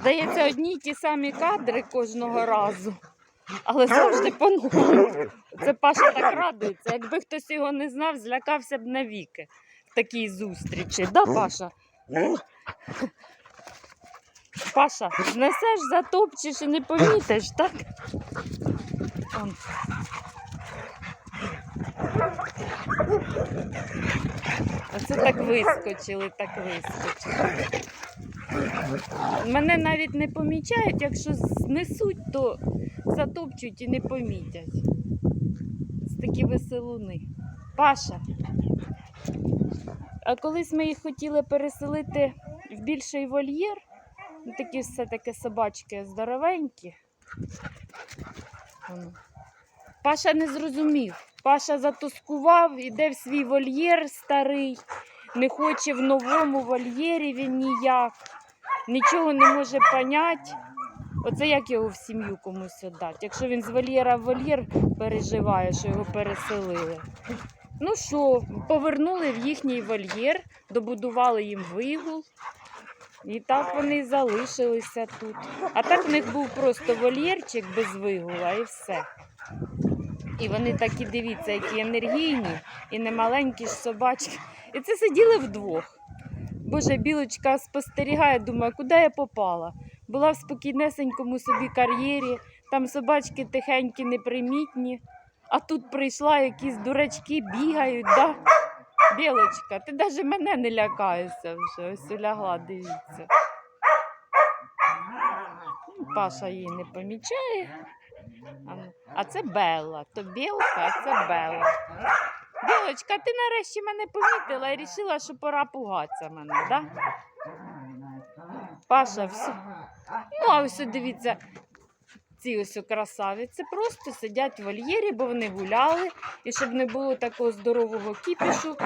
Здається, одні й ті самі кадри кожного разу, але завжди по-новому. Це Паша так радується. Якби хтось його не знав, злякався б навіки в такій зустрічі. Да, Паша? Паша, знесеш, затопчеш і не помітиш, так? Он. Оце так вискочили, так вискочили. Мене навіть не помічають, якщо знесуть, то затопчуть і не помітять. Це такі веселуни. Паша. А колись ми їх хотіли переселити в більший вольєр. Ну, такі все-таки собачки здоровенькі. Паша не зрозумів. Паша затускував, іде в свій вольєр старий, не хоче в новому вольєрі він ніяк, нічого не може понять. Оце як його в сім'ю комусь віддати. Якщо він з вольєра в вольєр переживає, що його переселили. Ну що, повернули в їхній вольєр, добудували їм вигул. І так вони залишилися тут. А так в них був просто вольєрчик без вигула і все. І вони такі, дивіться, які енергійні і немаленькі ж собачки. І це сиділи вдвох. Боже, білочка спостерігає, думає, куди я попала. Була в спокійнесенькому собі кар'єрі, там собачки тихенькі, непримітні. А тут прийшла, якісь дурачки бігають, да? Білочка, ти навіть мене не лякаєшся вже. Ось лягла, дивіться. Паша її не помічає. А це Белла. То білка, а це Белла. Білочка, ти нарешті мене помітила і вирішила, що пора пугатися мене, так? Да? Паша, все. Ну, а ось дивіться, ці ось красавиці просто сидять в вольєрі, бо вони гуляли. І щоб не було такого здорового кіпішу,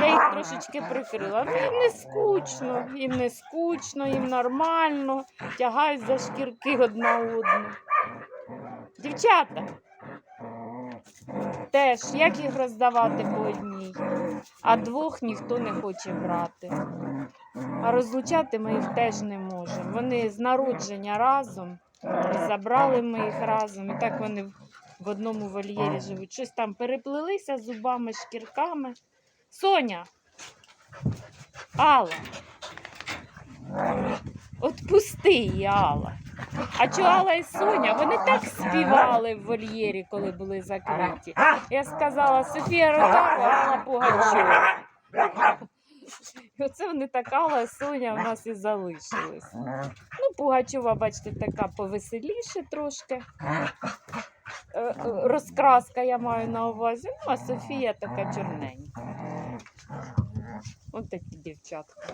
я їх трошечки прикрила. Ну, їм не скучно, їм не скучно, їм нормально, тягають за шкірки одна одну. Дівчата, теж як їх роздавати по одній, а двох ніхто не хоче брати. А розлучати ми їх теж не можемо. Вони з народження разом, забрали ми їх разом, і так вони в- одному вольєрі живуть. Щось там переплелися зубами, шкірками. Соня, Алла, отпусти її, Алла. А чого і Соня? Вони так співали в вольєрі, коли були закриті. Я сказала, Софія Ротару, Алла Пугачова. І оце вони так Алла і Соня в нас і залишились. Ну, Пугачова, бачите, така повеселіше трошки. Е, е, Розкраска я маю на увазі. Ну, а Софія така чорненька. Ось такі дівчатка.